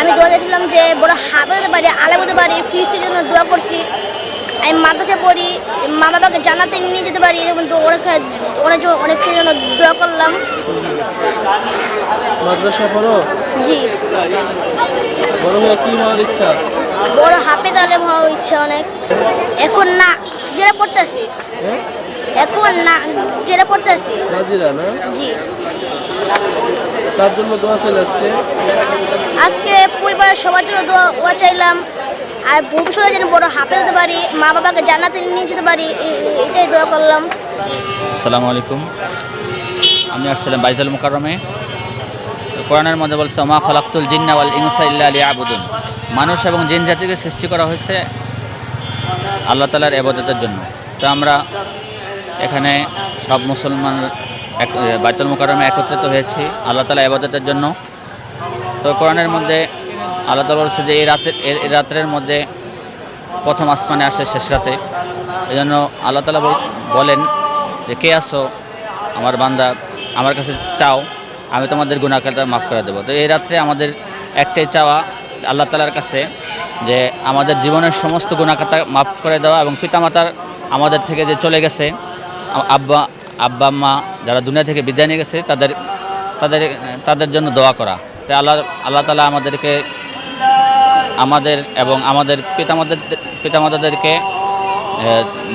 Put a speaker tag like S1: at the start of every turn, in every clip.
S1: আমি দোয়া চাইছিলাম যে বড় হাফে হতে পারি আলাম হতে পারি ফিজের জন্য দোয়া করছি। আমি মাদ্রাসা পড়ি মা বাবাকে জানাতে নিয়ে যেতে পারি তো অনেক অনেক অনেক জন্য দোয়া করলাম।
S2: মাদ্রাসা পড়ো?
S1: জি।
S2: বড় হয়ে কি হওয়ার ইচ্ছা?
S1: বড় হাফে তাহলে হওয়ার ইচ্ছা অনেক। এখন না যেটা পড়তেছি।
S2: হ্যাঁ?
S1: এখন না যেটা পড়তেছি। জি।
S2: তার জন্য দোয়া চলে আসছে
S1: আজকে পরিবারের সবার জন্য দোয়া চাইলাম। আর ভবিষ্যতে যেন বড় হাফে হতে পারি মা বাবাকে জানাতে নিয়ে যেতে পারি এটাই দোয়া করলাম।
S3: আসসালামু আলাইকুম। আমি আসছিলাম বাইতুল মুকাররমে। কোরআনের মধ্যে বলছে মা খলাক্তুল জিন্না ওয়াল ইনসা ইল্লা লিয়াবুদুন। মানুষ এবং জিন জাতিকে সৃষ্টি করা হয়েছে আল্লাহ তালার এবাদতের জন্য। তো আমরা এখানে সব মুসলমান এক বাইতুল মুকাররমে একত্রিত হয়েছি আল্লাহ তালা এবাদতের জন্য। তো কোরআনের মধ্যে আল্লাহ তালা বলছে যে এই রাতের এই রাত্রের মধ্যে প্রথম আসমানে আসে, শেষ রাতে। এই জন্য আল্লাহ তালা বলেন যে, কে আসো আমার বান্দা, আমার কাছে চাও, আমি তোমাদের গুণাকারটা মাফ করে দেবো। তো এই রাত্রে আমাদের একটাই চাওয়া আল্লাহ তালার কাছে যে, আমাদের জীবনের সমস্ত গুণাকাতা মাফ করে দেওয়া এবং পিতামাতার আমাদের থেকে যে চলে গেছে আব্বা আব্বা, আম্মা যারা দুনিয়া থেকে বিদায় নিয়ে গেছে, তাদের তাদের তাদের জন্য দোয়া করা। তাই আল্লাহ আল্লাহ তালা আমাদেরকে, আমাদের এবং আমাদের পিতামাতাদের, পিতামাতাদেরকে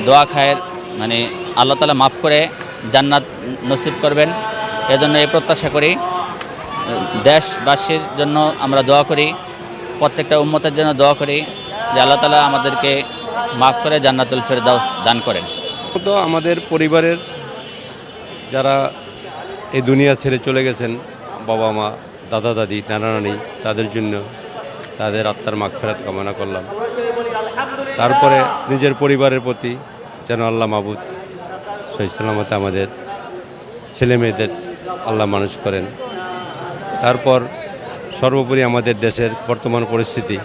S3: দোয়া খায়ের মানে আল্লাহ তালা মাফ করে জান্নাত নসিব করবেন। এজন্য এই প্রত্যাশা করি। দেশবাসীর জন্য আমরা দোয়া করি। প্রত্যেকটা উম্মতের জন্য দোয়া করি যে আল্লাহ তালা আমাদেরকে মাফ করে জান্নাতুল ফেরদাউস দান করেন।
S4: আমাদের পরিবারের যারা এই দুনিয়া ছেড়ে চলে গেছেন, বাবা মা, দাদা দাদি, নানা নানি, তাদের জন্য তাদের আত্মার মাগফেরাত কামনা করলাম। তারপরে নিজের পরিবারের প্রতি যেন আল্লাহ মাবুদ সহি সালামতে আমাদের ছেলে মেয়েদের আল্লাহ মানুষ করেন। তারপর সর্বোপরি আমাদের দেশের বর্তমান পরিস্থিতি,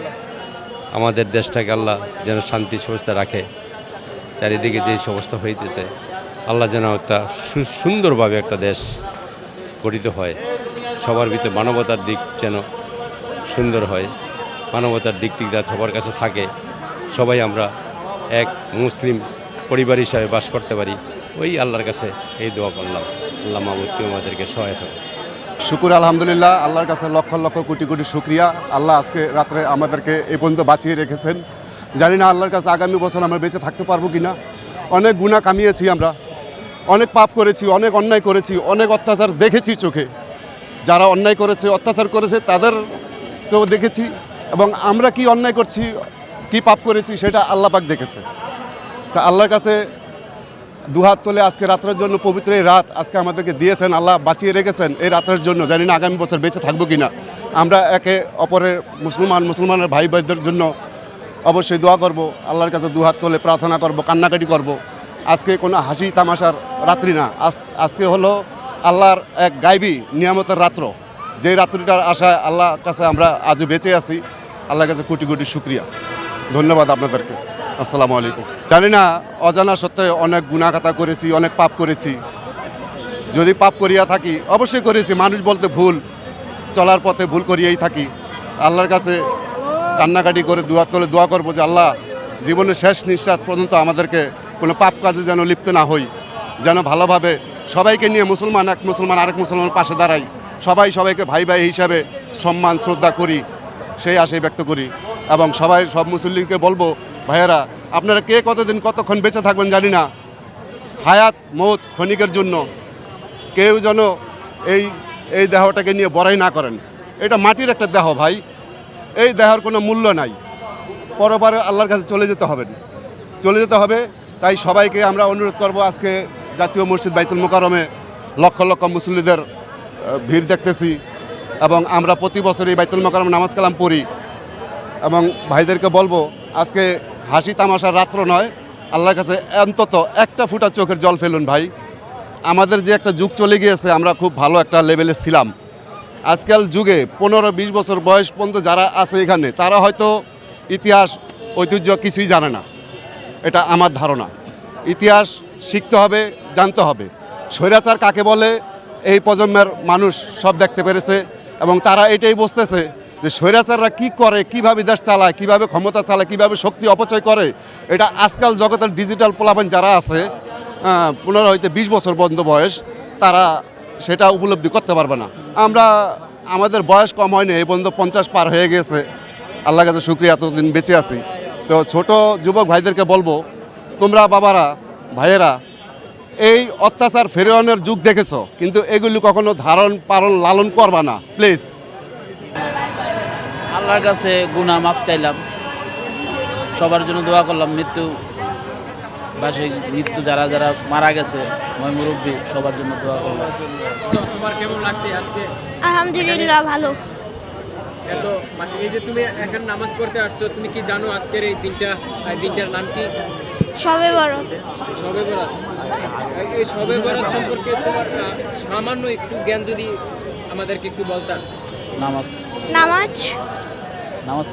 S4: আমাদের দেশটাকে আল্লাহ যেন শান্তি ব্যবস্থা রাখে। চারিদিকে যে সমস্ত হইতেছে আল্লাহ যেন একটা সুন্দরভাবে একটা দেশ গঠিত হয়। সবার ভিতরে মানবতার দিক যেন সুন্দর হয়। মানবতার দিক দিক যা সবার কাছে থাকে। সবাই আমরা এক মুসলিম পরিবার হিসাবে বাস করতে পারি। ওই আল্লাহর কাছে এই দোয়া করলাম। আল্লাহ মাহমুদ কেউ আমাদেরকে সহায়তা করে।
S5: শুকুর, আলহামদুলিল্লাহ। আল্লাহর কাছে লক্ষ লক্ষ কোটি কোটি শুক্রিয়া। আল্লাহ আজকে রাত্রে আমাদেরকে এই পর্যন্ত বাঁচিয়ে রেখেছেন। জানি না আল্লাহর কাছে আগামী বছর আমরা বেঁচে থাকতে পারব কি না অনেক গুণা কামিয়েছি আমরা। অনেক পাপ করেছি, অনেক অন্যায় করেছি, অনেক অত্যাচার দেখেছি চোখে। যারা অন্যায় করেছে, অত্যাচার করেছে তাদেরকেও দেখেছি। এবং আমরা কি অন্যায় করছি, কি পাপ করেছি, সেটা আল্লাহ পাক দেখেছে। তা আল্লাহর কাছে দুহাত তোলে আজকে রাত্রের জন্য পবিত্র এই রাত আজকে আমাদেরকে দিয়েছেন, আল্লাহ বাঁচিয়ে রেখেছেন এই রাত্রের জন্য। জানি না আগামী বছর বেঁচে থাকব কি না আমরা একে অপরের মুসলমান, মুসলমানের ভাই ভাইদের জন্য অবশ্যই দোয়া করব, আল্লাহর কাছে দুহাত তোলে প্রার্থনা করব, কান্নাকাটি করব। আজকে কোনো হাসি তামাশার রাত্রি না। আজ, আজকে হলো আল্লাহর এক গাইবি নিয়ামতের রাত্র। যে রাত্রিটার আশায় আল্লাহর কাছে আমরা আজও বেঁচে আছি। আল্লাহর কাছে কোটি কোটি শুক্রিয়া। ধন্যবাদ আপনাদেরকে। আসসালামু আলাইকুম। জানি না, অজানা সত্ত্বে অনেক গুণাখাতা করেছি, অনেক পাপ করেছি। যদি পাপ করিয়া থাকি, অবশ্যই করেছি। মানুষ বলতে ভুল, চলার পথে ভুল করিয়াই থাকি। আল্লাহর কাছে কান্নাকাটি করে দোয়া তোলে দোয়া করব যে আল্লাহ জীবনের শেষ নিঃশ্বাস পর্যন্ত আমাদেরকে কোনো পাপ কাজে যেন লিপ্ত না হই, যেন ভালোভাবে সবাইকে নিয়ে মুসলমান এক মুসলমান আরেক মুসলমানের পাশে দাঁড়াই, সবাই সবাইকে ভাই ভাই হিসাবে সম্মান, শ্রদ্ধা করি, সেই আশাই ব্যক্ত করি এবং সবাই সব মুসল্লিকে বলব, ভাইয়েরা, আপনারা কে কতদিন কতক্ষণ বেঁচে থাকবেন জানি না। হায়াত, মৌত, ক্ষণিকের জন্য কেউ যেন এই এই দেহটাকে নিয়ে বড়াই না করেন। এটা মাটির একটা দেহ ভাই, এই দেহর কোনো মূল্য নাই। পরবারে আল্লাহর কাছে চলে যেতে হবে চলে যেতে হবে তাই সবাইকে আমরা অনুরোধ করব আজকে জাতীয় মসজিদ বাইতুল মোকারমে লক্ষ লক্ষ মুসল্লিদের ভিড় দেখতেছি এবং আমরা প্রতি বছর এই বাইতুল মোকারম নামাজ কালাম পড়ি এবং ভাইদেরকে বলব, আজকে হাসি তামাশার রাত্র নয়, আল্লাহর কাছে অন্তত একটা ফুটা চোখের জল ফেলুন ভাই। আমাদের যে একটা যুগ চলে গিয়েছে, আমরা খুব ভালো একটা লেভেলে ছিলাম। আজকাল যুগে পনেরো বিশ বছর বয়স পর্যন্ত যারা আছে এখানে, তারা হয়তো ইতিহাস, ঐতিহ্য কিছুই জানে না। এটা আমার ধারণা। ইতিহাস শিখতে হবে, জানতে হবে। স্বৈরাচার কাকে বলে, এই প্রজন্মের মানুষ সব দেখতে পেরেছে এবং তারা এটাই বুঝতেছে যে স্বৈরাচাররা কি করে, কীভাবে দেশ চালায়, কীভাবে ক্ষমতা চালায়, কীভাবে শক্তি অপচয় করে, এটা আজকাল জগতের ডিজিটাল পোলাপান যারা আছে পনেরো হইতে বিশ বছর বন্ধ বয়স, তারা সেটা উপলব্ধি করতে পারবে না। আমরা, আমাদের বয়স কম হয়নি, এই পর্যন্ত পঞ্চাশ পার হয়ে গেছে। আল্লাহ কাছে শুক্রিয়া, এতদিন বেঁচে আছি। তো ছোট যুবক ভাইদেরকে বলব তোমরা বাবারা ভাইয়েরা এই অত্যাচার ফেরানোর যুগ দেখেছ কিন্তু এগুলি কখনো ধারণ পালন লালন করবা না প্লিজ
S6: আল্লাহর কাছে গুনাহ মাফ চাইলাম। সবার জন্য দোয়া করলাম মৃত্যু বাসে মৃত্যু যারা যারা মারা গেছে মই মুরব্বী সবার জন্য দোয়া করলাম।
S7: তোমার কেমন লাগছে আজকে?
S1: আলহামদুলিল্লাহ ভালো।
S7: এত মাসে এই যে তুমি এখন নামাজ পড়তে আসছো তুমি কি জানো আজকের এই দিনটা দিনটার নাম কি?
S1: সবে বরাত
S7: শবে বরাত এই সবে বরাত সম্পর্কে তোমার সামান্য একটু জ্ঞান যদি আমাদেরকে একটু বলতা।
S3: নামাজ।
S1: নামাজ?
S3: নামাজ